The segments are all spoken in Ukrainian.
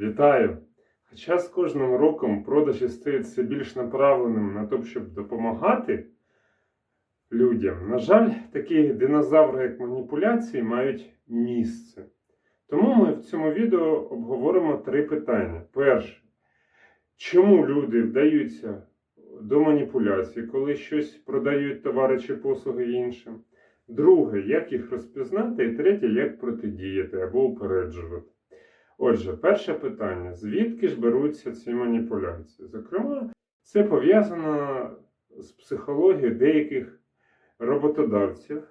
Вітаю! Хоча з кожним роком продажі стають все більш направленим на те, щоб допомагати людям, на жаль, такі динозаври, як маніпуляції, мають місце. Тому ми в цьому відео обговоримо три питання. Перше, чому люди вдаються до маніпуляцій, коли щось продають товари чи послуги іншим? Друге, як їх розпізнати? І третє, як протидіяти або упереджувати. Отже, перше питання: звідки ж беруться ці маніпуляції? Зокрема, це пов'язано з психологією деяких роботодавців.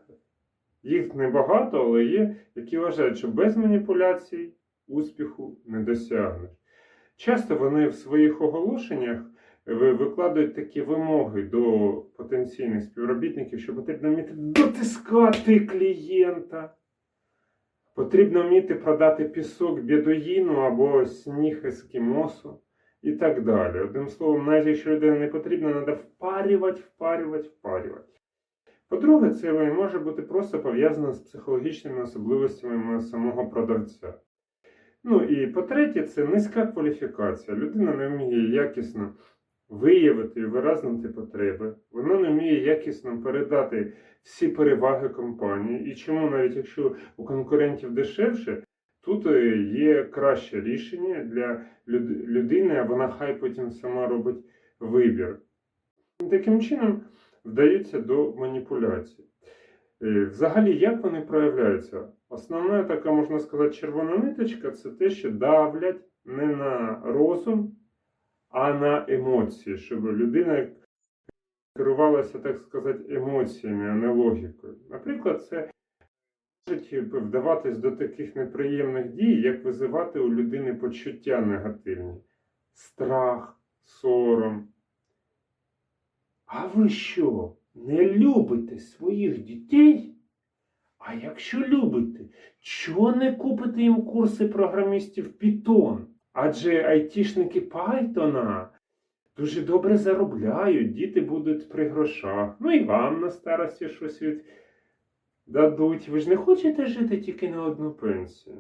Їх небагато, але є, які вважають, що без маніпуляцій успіху не досягнеш. Часто вони в своїх оголошеннях ви- викладають такі вимоги до потенційних співробітників, що потрібно вміти дотискати клієнта. Потрібно вміти продати пісок бідуїну або сніг ескімосу і так далі. Одним словом, навіть якщо людина не потрібна, треба впарювати, впарювати, впарювати. По-друге, це може бути просто пов'язано з психологічними особливостями самого продавця. Ну і по-третє, це низька кваліфікація. Людина не вміє якісно виявити і виразнити потреби. Вона не вміє якісно передати всі переваги компанії. І чому навіть якщо у конкурентів дешевше, тут е, є краще рішення для людини, а вона хай потім сама робить вибір. Таким чином вдаються до маніпуляцій. Е, Взагалі, як вони проявляються? Основна така, можна сказати, червона ниточка це те, що давлять не на розум, а на емоції, щоб людина керувалася, так сказати, емоціями, а не логікою. Наприклад, це можуть вдаватись до таких неприємних дій, як визивати у людини почуття негативні, страх, сором. А ви що, не любите своїх дітей? А якщо любите, чого не купите їм курси програмістів Python? Адже айтішники Python дуже добре заробляють, діти будуть при грошах. Ну і вам на старості щось від... дадуть. Ви ж не хочете жити тільки на одну пенсію.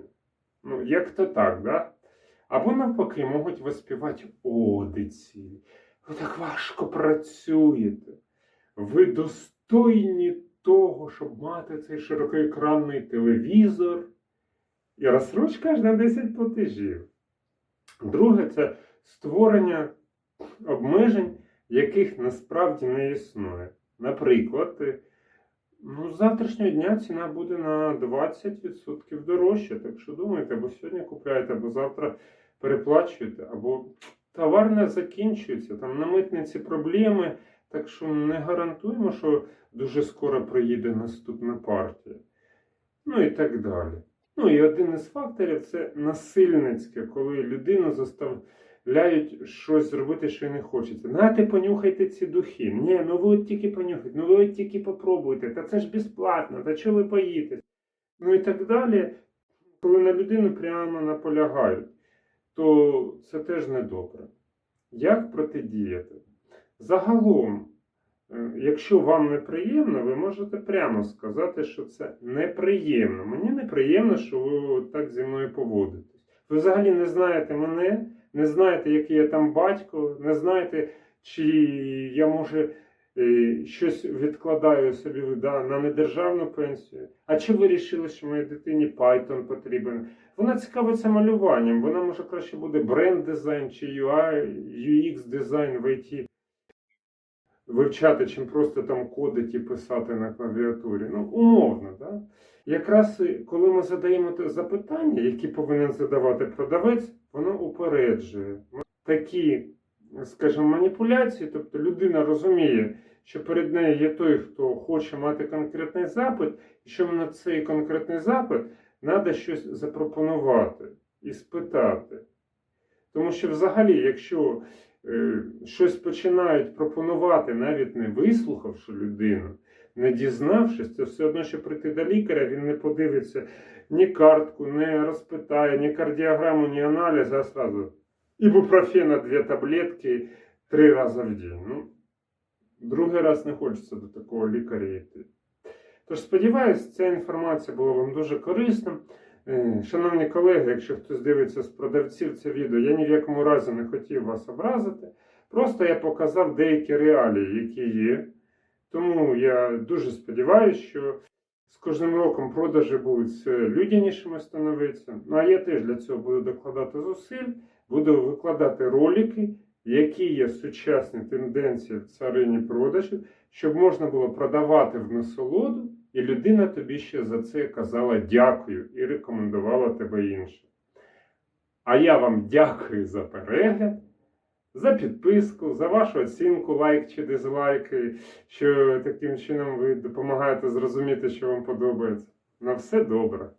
Ну, як то так, да? Або навпаки, можуть виспівати одиці. Ви так важко працюєте. Ви достойні того, щоб мати цей широкоекранний телевізор і розсрочка аж на 10 платежів. Друге, це створення обмежень, яких насправді не існує. Наприклад, е, ну, з завтрашнього дня ціна буде на 20% дорожче. Так що думайте, або сьогодні купляєте, або завтра переплачуєте, або товар не закінчується. Там на митниці проблеми, так що не гарантуємо, що дуже скоро приїде наступна партія. Ну і так далі. Ну і один із факторів це насильницьке, коли людину заставляють щось зробити, що й не хочеться. Нате, понюхайте ці духи. Ні, ну ви от тільки понюхайте, ну ви от тільки попробуйте, та це ж безплатно, та чого ви боїтесь? Ну і так далі. Коли на людину прямо наполягають, то це теж недобре. Як протидіяти? Загалом, якщо вам неприємно, ви можете прямо сказати, що це неприємно. Мені неприємно, що ви так зі мною поводитесь. Ви взагалі не знаєте мене, не знаєте, який я там батько, не знаєте, чи я може е, щось відкладаю собі да, на недержавну пенсію. А чи ви вирішили, що моїй дитині Python потрібен? Вона цікавиться малюванням, вона може краще буде бренд дизайн чи UI, UX дизайн в IT вивчати, чим просто там кодити і писати на клавіатурі. Ну, умовно, да? Якраз коли ми задаємо те запитання, які повинен задавати продавець, воно упереджує. Такі, скажімо, маніпуляції, тобто людина розуміє, що перед нею є той, хто хоче мати конкретний запит, і що на цей конкретний запит треба щось запропонувати і спитати. Тому що взагалі, якщо е, щось починають пропонувати, навіть не вислухавши людину, не дізнавшись, це все одно, що прийти до лікаря, він не подивиться ні картку, не розпитає, ні кардіограму, ні аналіз, а сразу ібупрофена дві таблетки три рази в день. Ну, другий раз не хочеться до такого лікаря йти. Тож сподіваюся, ця інформація була вам дуже корисною. Е, Шановні колеги, якщо хтось дивиться з продавців це відео, я ні в якому разі не хотів вас образити. Просто я показав деякі реалії, які є. Тому я дуже сподіваюся, що з кожним роком продажі будуть все людянішими становитися. Ну а я теж для цього буду докладати зусиль, буду викладати ролики, які є сучасні тенденції в царині продажів, щоб можна було продавати в насолоду, і людина тобі ще за це казала дякую і рекомендувала тебе іншим. А я вам дякую за перегляд, за підписку, за вашу оцінку, лайк чи дизлайк, що таким чином ви допомагаєте зрозуміти, що вам подобається. На все добре.